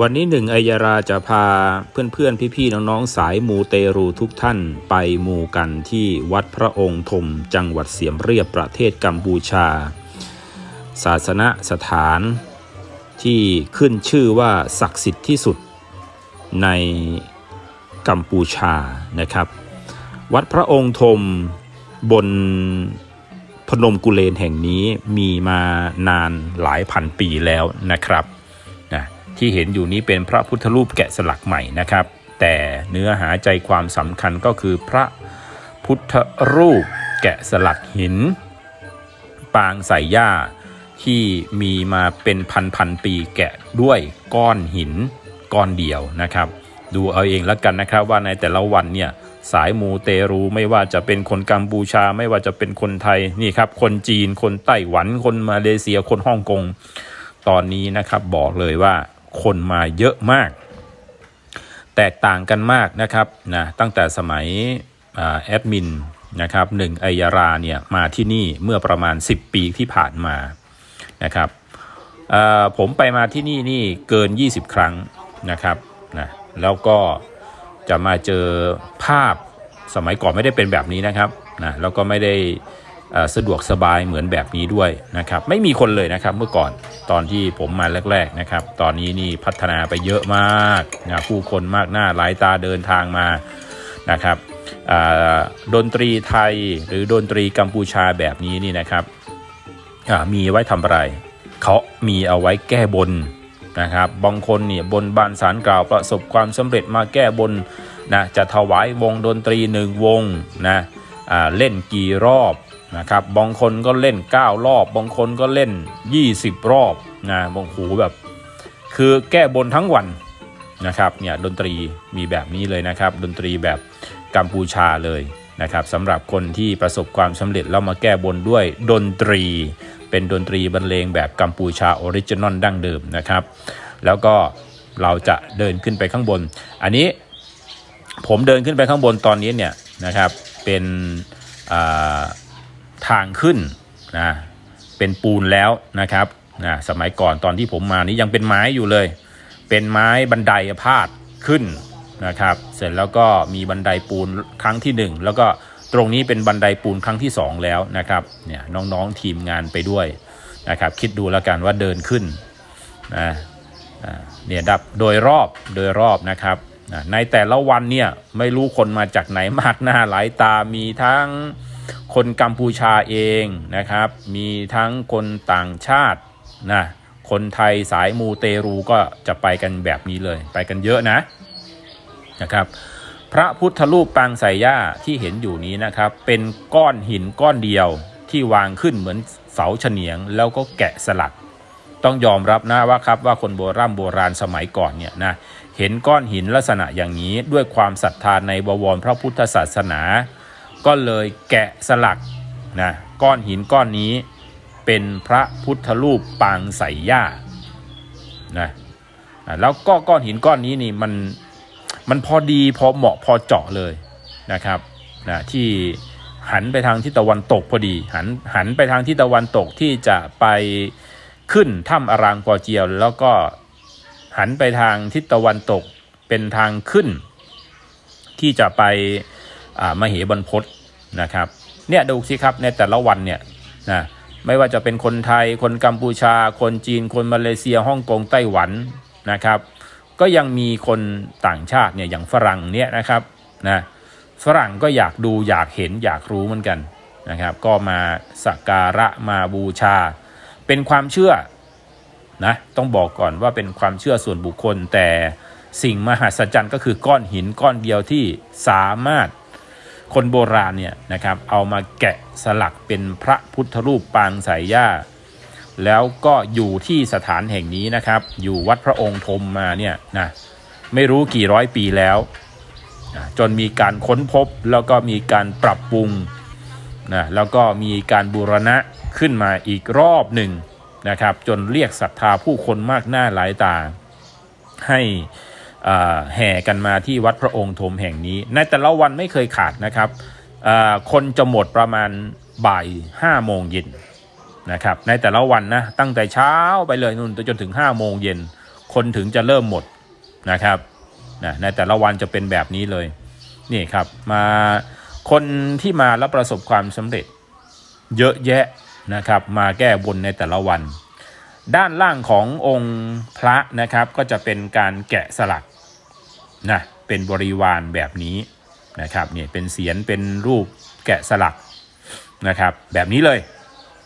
วันนี้หนึ่งอัยราจะพาเพื่อนๆ พี่ๆ น้องๆ สายมูเตรูทุกท่านไปมูกันที่วัดพระองค์ธมจังหวัดเสียมเรียบประเทศกัมพูชา ศาสนสถานที่ขึ้นชื่อว่าศักดิ์สิทธิ์ที่สุดในกัมพูชานะครับ วัดพระองค์ธมบนพนมกุเลนแห่งนี้มีมานานหลายพันปีแล้วนะครับ ที่เห็นอยู่นี้เป็นพระพุทธรูปแกะสลักใหม่นะครับ แต่เนื้อหาใจความสำคัญก็คือพระพุทธรูปแกะสลักหิน ปางใส่หญ้าที่มีมาเป็นพันพันปีแกะด้วยก้อนหินก้อนเดียวนะครับ ดูเอาเองแล้วกันนะครับว่าในแต่ละวันเนี่ยสายมูเตรูไม่ว่าจะเป็นคนกัมพูชา ไม่ว่าจะเป็นคนไทยนี่ครับ คนจีนคนไต้หวันคนมาเลเซียคนฮ่องกง ตอนนี้นะครับบอกเลยว่า คนมาเยอะมาก แตกต่างกันมากนะครับนะตั้งแต่สมัยอแอดมินนะครับหนึ่งอัยาราเนี่ยมาที่นี่เมื่อประมาณ 10 ปีที่ผ่านมานะครับผมไปมาที่นี่นี่เกิน 20 ครั้งนะครับนะแล้วก็จะมาเจอภาพสมัยก่อนไม่ได้เป็นแบบนี้นะครับนะแล้วก็ไม่ได้ สะดวกสบายเหมือนแบบนี้ด้วยนะครับไม่มีคนเลยนะครับเมื่อก่อนตอนที่ผมมาแรก ๆนะครับ ตอนนี้นี่พัฒนาไปเยอะมากนะผู้คนมากหน้าหลายตาเดินทางมานะครับดนตรีไทยหรือดนตรีกัมพูชาแบบนี้นี่นะครับมีไว้ทำอะไรเขามีเอาไว้แก้บนนะครับบางคนเนี่ยบนบานสารกล่าวประสบความสำเร็จมาแก้บนนะจะถวายวงดนตรีหนึ่งวงนะเล่นกี่รอบ นะครับบางคนก็เล่น 9 รอบ บางคนก็เล่น 20 รอบนะบางหูแบบ คือแก้บนทั้งวันนะครับเนี่ยดนตรีมีแบบนี้เลยนะครับ ดนตรีแบบกัมพูชาเลยนะครับสำหรับคนที่ประสบความสำเร็จแล้วมาแก้บนด้วยดนตรี เป็นดนตรีบรรเลงแบบกัมพูชาออริจินอลดั้งเดิมนะครับ แล้วก็เราจะเดินขึ้นไปข้างบน อันนี้ผมเดินขึ้นไปข้างบนตอนนี้เนี่ยนะครับเป็นอ่า ทางขึ้นนะเป็นปูนแล้วนะครับนะสมัยก่อนตอนที่ผมมานี้ยังเป็นไม้อยู่เลย เป็นไม้บันไดพาดขึ้นนะครับ เสร็จแล้วก็มีบันไดปูนครั้งที่หนึ่งแล้วก็ตรงนี้เป็นบันไดปูนครั้งที่สองแล้วนะครับเนี่ยน้องๆทีมงานไปด้วยนะครับ คิดดูแล้วกันว่าเดินขึ้นนะอ่าเนี่ยดับโดยรอบโดยรอบนะครับในแต่ละวันเนี่ยไม่รู้คนมาจากไหนมากหน้าหลายตามีทั้ง คนกัมพูชาเองนะครับ มีทั้งคนต่างชาตินะคนไทยสายมูเตรูก็จะไปกันแบบนี้เลย ไปกันเยอะนะนะครับ พระพุทธรูปปางไสย่าที่เห็นอยู่นี้นะครับ เป็นก้อนหินก้อนเดียวที่วางขึ้นเหมือนเสาเฉนียง แล้วก็แกะสลัก ต้องยอมรับนะว่าครับว่าคนโบราณโบราณสมัยก่อนเนี่ยนะเห็นก้อนหินลักษณะอย่างนี้ด้วยความศรัทธานในบวรพระพุทธศาสนา ก็เลยแกะสลักนะก้อนหินก้อนนี้เป็นพระพุทธรูปปางไสย่านะแล้วก็ก้อนหินก้อนนี้นี่มันมันพอดีพอเหมาะพอเจาะเลยนะครับนะที่หันไปทางทิศตะวันตกพอดีหันหันไปทางทิศตะวันตกที่จะไปขึ้นถ้ำอารางปอเจียว แล้วก็หันไปทางทิศตะวันตกเป็นทางขึ้น ที่จะไปอ่ามเหบรรพต นะครับเนี่ยดูสิครับในแต่ละวันเนี่ยนะไม่ว่าจะเป็นคนไทย คนกัมพูชา คนจีน คนมาเลเซียฮ่องกงไต้หวันนะครับ ก็ยังมีคนต่างชาติเนี่ยอย่างฝรั่งเนี่ยนะครับนะฝรั่งก็อยากดูอยากเห็นอยากรู้เหมือนกันนะครับ ก็มาสักการะมาบูชา เป็นความเชื่อนะต้องบอกก่อนว่าเป็นความเชื่อส่วนบุคคลแต่สิ่งมหัศจรรย์ก็คือก้อนหินก้อนเดียวที่สามารถ คนโบราณเนี่ยนะครับเอามาแกะสลักเป็นพระพุทธรูปปางสายย่าแล้วก็อยู่ที่สถานแห่งนี้นะครับ อยู่วัดพระองค์ธมมาเนี่ยนะไม่รู้กี่ร้อยปีแล้วจนมีการค้นพบแล้วก็มีการปรับปรุงนะแล้วก็มีการบูรณะขึ้นมาอีกรอบหนึ่งนะครับ จนเรียกศรัทธาผู้คนมากหน้าหลายตา ให้ แห่กันมาที่วัดพระองค์ธมแห่งนี้ ในแต่ละวันไม่เคยขาดนะครับคนจะหมดประมาณบ่ายห้าโมงเย็นนะครับในแต่ละวันนะตั้งแต่เช้าไปเลยนู่นจนถึง5โมงเย็นคนถึงจะเริ่มหมดนะครับนะในแต่ละวันจะเป็นแบบนี้เลยนี่ครับมาคนที่มาแล้วประสบความสำเร็จเยอะแยะนะครับมาแก้บนในแต่ละวัน ด้านล่างขององค์พระนะครับก็จะเป็นการแกะสลัก นะเป็นบริวารแบบนี้นะครับเนี่ยเป็นเสียนเป็นรูปแกะสลักนะครับ แบบนี้เลย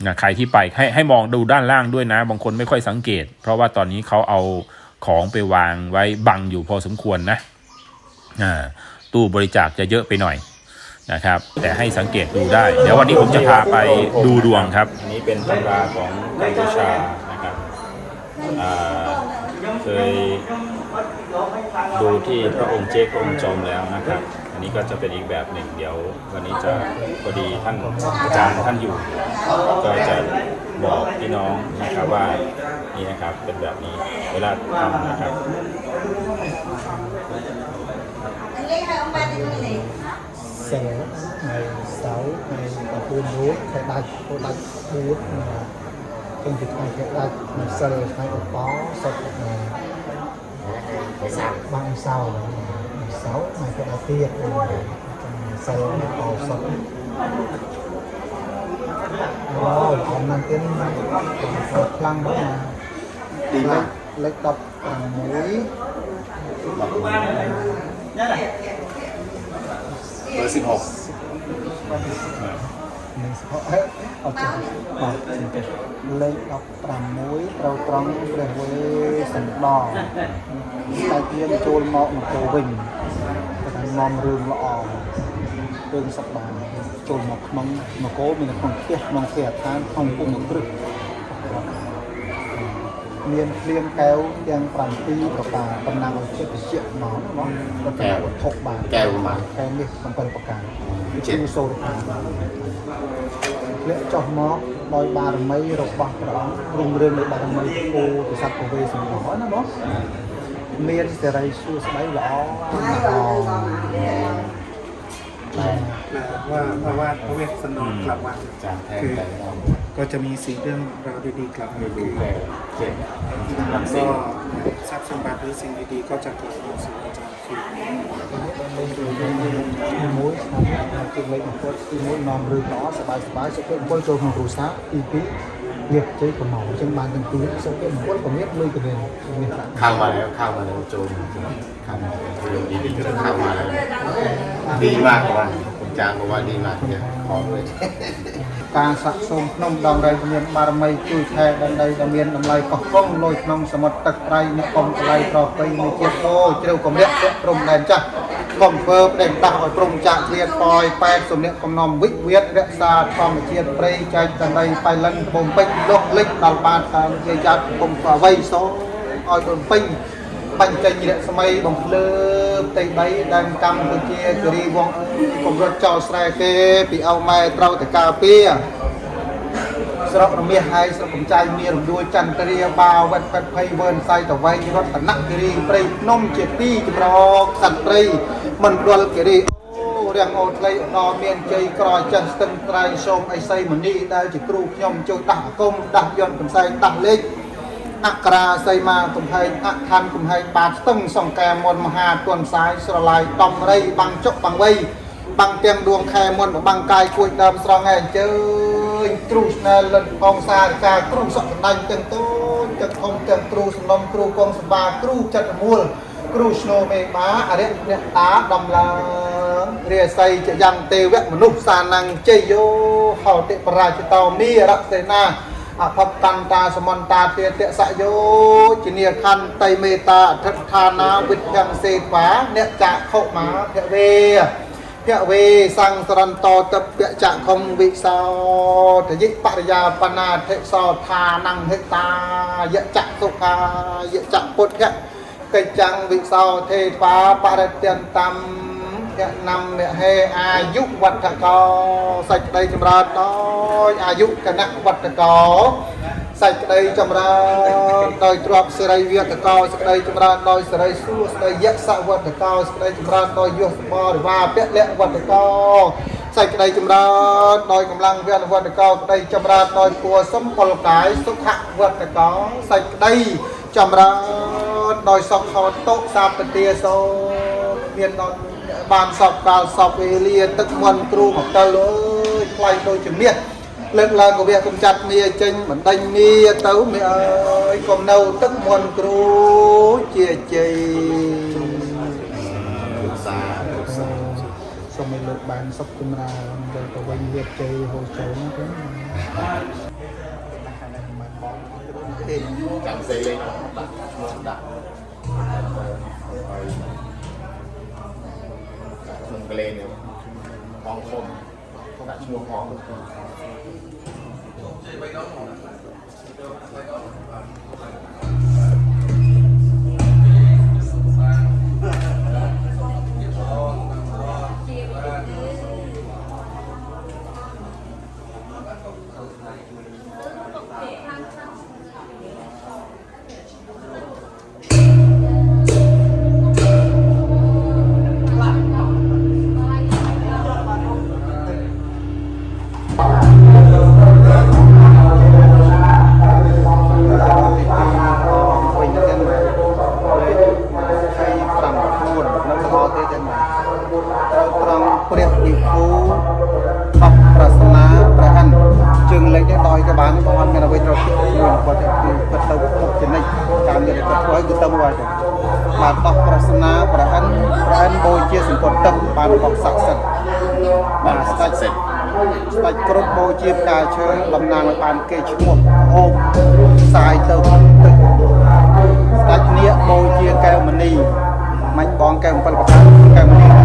นะใครที่ไปให้ให้มองดูด้านล่างด้วยนะ บางคนไม่ค่อยสังเกต เพราะว่าตอนนี้เขาเอาของไปวางไว้บังอยู่พอสมควรนะตู้บริจาคจะเยอะไปหน่อยนะครับ แต่ให้สังเกตดูได้ เดี๋ยววันนี้ผมจะพาไปดูดวงครับ อันนี้เป็นตำราของกัมพูชานะครับเคย ดูที่พระองค์เจกองค์จอมแล้วนะครับ อันนี้ก็จะเป็นอีกแบบหนึ่งเดี๋ยว วันนี้จะพอดีท่านอาจารย์ท่านอยู่ ก็จะบอกพี่น้องนะครับว่านี่นะครับเป็นแบบนี้เวลาทำนะครับ Anh lấy hai ông ba đi con này เสาร์ในเสาร์ในตะปูน sao ban sau sáu mà cái đầu tiên sau nó cầu sống rồi còn mang tiếng một lăng đó mà. Đi mà lấy tập mũi. Rồi xin hộp. និងសក់អត់ចេះបាទសំពេចលេខ16ត្រូវត្រង់ព្រះវេសន្តរតែទៀតចូលមកមកវិញគាត់នាំរឿងល្អរឿងសប្បាយចូលមកក្នុងមកគោមានក្នុងផ្ទះក្នុងព្រះឋានក្នុងគុំគ្រឹះ មានភ្លៀងកែវទាំង7ប្រការតំណាងឲ្យចិត្តជាមកមកក៏តែវត្ថុបានកែវនេះ7ប្រការជាសូរខាងធ្លាក់ចុះមកដោយបារមីរបស់ព្រះអង្គរុងរឿងនៃបារមីពូទស័កពវេសម្បោណាបងមានសេរីសួស្តីល្អល្អ ว่าเพราะว่าพระเวสสันดรกลับมา จานแทนใจเรา ก็จะมีสิ่งเรื่องราวดีๆกลับมา ดู คือ แก่เจ็บ แล้วก็ทรัพย์สมบัติหรือสิ่งดีๆก็จะกลับมาสู่อาจารย์คือ ទីមួយឆ្នាំទីលេខបំផុតទីមួយនាំរឿងល្អសบายសบายសុខពលចូលក្នុងគ្រួសារទីពីរវាជ័យកំងអញ្ចឹងបានទាំងពីរសុខពលក៏មានលុយក៏មានមាន เข้ามาแล้วเข้ามาแล้วโจมเข้ามาเรื่องดีๆก็เข้ามาแล้วดีมากกว่า ចារប្រវត្តិនេះមកទៀតខំវិញការសាក់សូមភ្នំដងរៃមានបារមីជួយថែដល់ដីដែលមានតម្លៃកោះកុងលុយក្នុងសមុទ្រទឹកប្រៃនិគមកលៃប្រពៃមួយជាតិអូជ្រៅកម្រិតព្រំដែនចាស់បំធ្វើប្រេងដាស់ឲ្យព្រំចាក់ឃ្លៀតប៉យប៉ែតសំនៀកកំណំវិជ្ជវាទរក្សាធម្មជាតិព្រៃចែកតន្ត្រីបៃលិនបំពេញលុកលិចដល់បានតាមជាចាត់គុំអ្វីសោឲ្យបំពេញ បាញ់ចេញរស្មីបំភ្លើផ្ទៃដីដែលកម្ពុជាគិរីវងអើយកុំរត់ចោលស្រែគេពីអោម៉ែត្រូវតែការពារស្រុករមាសហើយស្រុកកំចាយមានរំដួលចន្ទ្រាបាវត្តពេតភ័យវើនសៃតវែងរតនគិរីព្រៃភ្នំជាទីចម្រោកសត្វព្រៃមណ្ឌលគិរីអូរាំងអូថ្លៃឧត្តមមានជ័យក្រចិនស្ទឹងត្រែងសូមអីសីមនីដែលជាគ្រូខ្ញុំជួយដាស់អាគមដាស់យន្តកំសែងដាស់លេខ អក្រាសីមាកំហែងអខណ្ឌកំហែងបាតស្ទឹងសង្កែមនមហាទនសាយស្រឡាយដំរីបាំងចុកបាំងវៃបាំងទាំងដួងខែមនបាំងកាយគួយដើមស្រងឯអញ្ជើញទ្រូស្នេហ៍លិនផងសារិកាគ្រូសក់កណ្ដាញ់ទាំងតូចទាំងធំទាំងគ្រូសំណុំគ្រូកងសម្បាគ្រូចិត្តរមូលគ្រូស្នូមេបាអរិយអ្នកតាដំឡើងរាសីចយ៉ាងទេវមនុស្សសានังជ័យយោហោតិបរាជតោមីរសេនា អភពតន្តាសមន្តាទេតសយោជានិខន្តីមេតាអធិដ្ឋានាវិទ្យ៉ាងសេវាអ្នកចាខុមាភវេភវេសង្សរន្តតពចៈខំវិសោតយិបរិយាបណាធិសោឋានង្ហិតាយចៈសុខាយចៈពុទ្ធៈកិច្ចੰវិសោទេវាបរិទន្តំយនំមហេអាយុវត្តកោសេចក្តីចម្រើនដោ យអាយុគណៈវត្តកោសេចក្តីចម្រើនដោយទ្រព្យសិរីវត្តកោសេចក្តីចម្រើនដោយសិរីសួស្តីយសវត្តកោសេចក្តីចម្រើនដោយយសបរិវាពលៈវត្តកោសេចក្តីចម្រើនដោយកម្លាំងវត្តវត្តកោក្តីចម្រើនដោយពួរសម្ពលកាយសុខវត្តកោសេចក្តីចម្រើនដោយសុខខោតុសាពទាសូមានដល់បានសពកាលសពវេលាទឹកមន់គ្រូមកទៅអើយថ្លៃដូចជំនះ លើកឡើងកវះកំចាត់មាចេញបណ្ដេញមាទៅមាអើយកុំនៅទឹកមន់គ្រូជាជ័យពុកសាពុកសាសូមឲ្យលោកបានសុខចម្រើនទៅទៅវិញវាជ័យហូរចូលណាទេទេចាំសេលេងដាក់ឈ្មោះដាក់ហើយក្នុងកលេងនេះផងធំដា 这个黄的。这一杯刚好的 ងលេខនេះដោយក៏បានបងអត់មានអ្វីត្រូវគិតមួយគាត់ទៅគាត់ទៅពុកចនិចតាមដែលគាត់ធ្វើឲ្យគឺទៅមកទៅបានដោះប្រសនាព្រះអិនព្រះអិនបូជាសម្ពុតទឹកបានរបស់ស័ក្តិសិទ្ធិបានស្ដេចសិទ្ធិស្ដេចគ្រប់បូជាផ្កាឈើតំណាងឲ្យបានគេឈ្មោះអូបផ្សាយទៅទឹកស្ដេចនាគបូជាកែវមនីមាញ់បងកែវ7ប្រការកែវមនី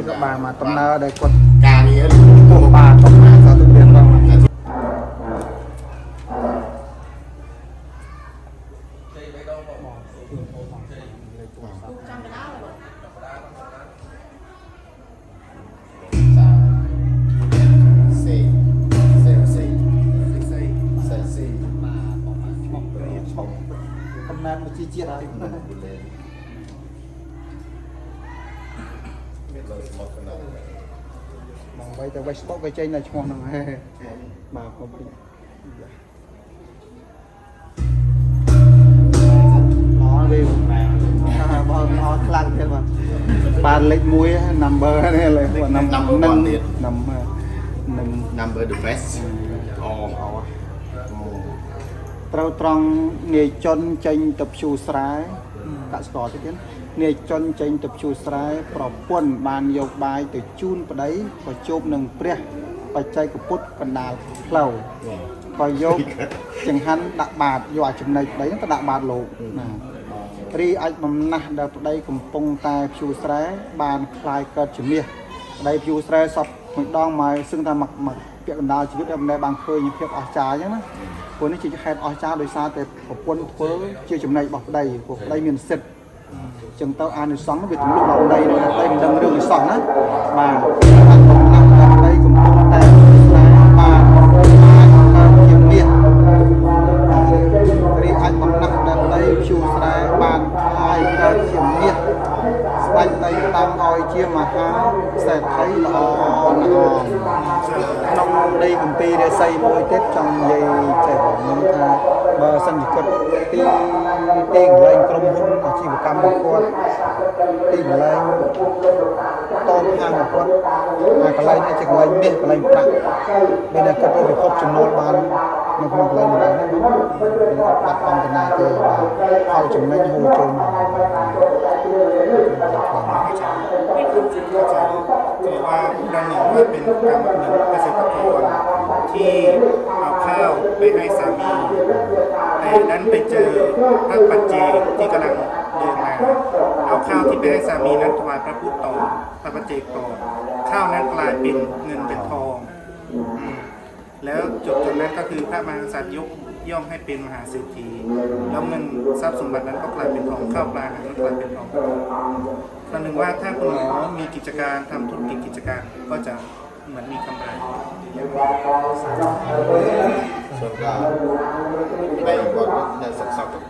ที่เขาบางมาตำนานได้กดกานี้พวกบางตำนานเขาทุกเดือนบ้างตำนานมันชี้เจี๊ยบ Facebook ក៏ចេញតែឈ្មោះហ្នឹងហើយបាទខ្ញុំពីអរវិញបងអរខ្លាំងទៀតបាទបានលេខ1 number នេះលេខ number នឹងនឹងនឹង number the best អូត្រូវត្រង់នាយចុនចេញទៅភ្ជួរស្រែកសិករទៀត នាយចុនចេញទៅភ្ជួរស្រែប្រពន្ធបានយកបាយទៅជូនប្តីក៏ជួបនឹងព្រះបច្ចេកពុទ្ធកណ្ដាលផ្លូវក៏យកចង្ហាន់ដាក់បាតយកអាចំណីប្តីហ្នឹងទៅដាក់បាតលោកណារីអាចបំណះដល់ប្តីកំពុងតែភ្ជួរស្រែបានคลายកើតជំនះប្តីភ្ជួរស្រែសពមួយដងមកសឹងថាមកមកពាក់កណ្ដាលជីវិតតែមិនដែលបានឃើញភាពអស្ចារ្យអញ្ចឹងណាព្រោះនេះជាហេតុអស្ចារ្យដោយសារតែប្រពន្ធធ្វើជាចំណីរបស់ប្តីព្រោះប្តីមានសិទ្ធិ ចឹងទៅអានិសង្ឃវាទម្លុះដល់ដីនៅដីមិនដឹងរឿងនិសង្ឃណាបាទបានកំណត់ដល់ដីកំពុងតែស្នេហ៍បាទអាចកើតជាមាសរីអាចបំណះដល់ដីភ្ជួរស្រែបានខ្លាយកើតជាមាសស្ដេចដីតាំងឲ្យជាមហាសេដ្ឋីល្អណាស់ក្នុងដីគម្ពីររាសីមួយទៀតចង់និយាយចេះខ្ញុំថាបើសិនជាគាត់ទី ទីកន្លែងក្រុមហ៊ុនអាជីវកម្មរបស់គាត់ទីកន្លែងតមហាងរបស់គាត់អាកន្លែងនេះជាកន្លែងមាសកន្លែងប្រាក់មានតែគាត់ទៅពិភពចំណូលបាននៅក្នុងកន្លែងនេះដែរណាបាត់បង់កណាទេបាទផលចំណេញហូរចូលមក ก็จะถือว่าดันหนึ่งว่าเป็นกรรมหนึ่งเกษตรกรที่เอ าวไปให้สามีแต่นั้นไปเจอพระปัจเจกที่กำลังเดินมาเอาข้าวที่ไปให้สามีนั้นถวายพระพุทธต่อพระปัจเจกต่อข้าวนั้นกลายเป็นเงินเป็นทอง แล้วจบจนนั้นก็คือพระมหากษัตยยกย่องให้เป็นมหาเศรษฐีแล้วเงินทรัพย์สมบัตินั้นก็กลายเป็นทองข้าวปลาอาหารกกลายเป็นทองประหนึ่งว่าถ้าคุณหมอมีกิจการทำธุรกิจกิจการก็จะเหมือนมีกำไร ส่วนกลางไปก่อนนสักสัก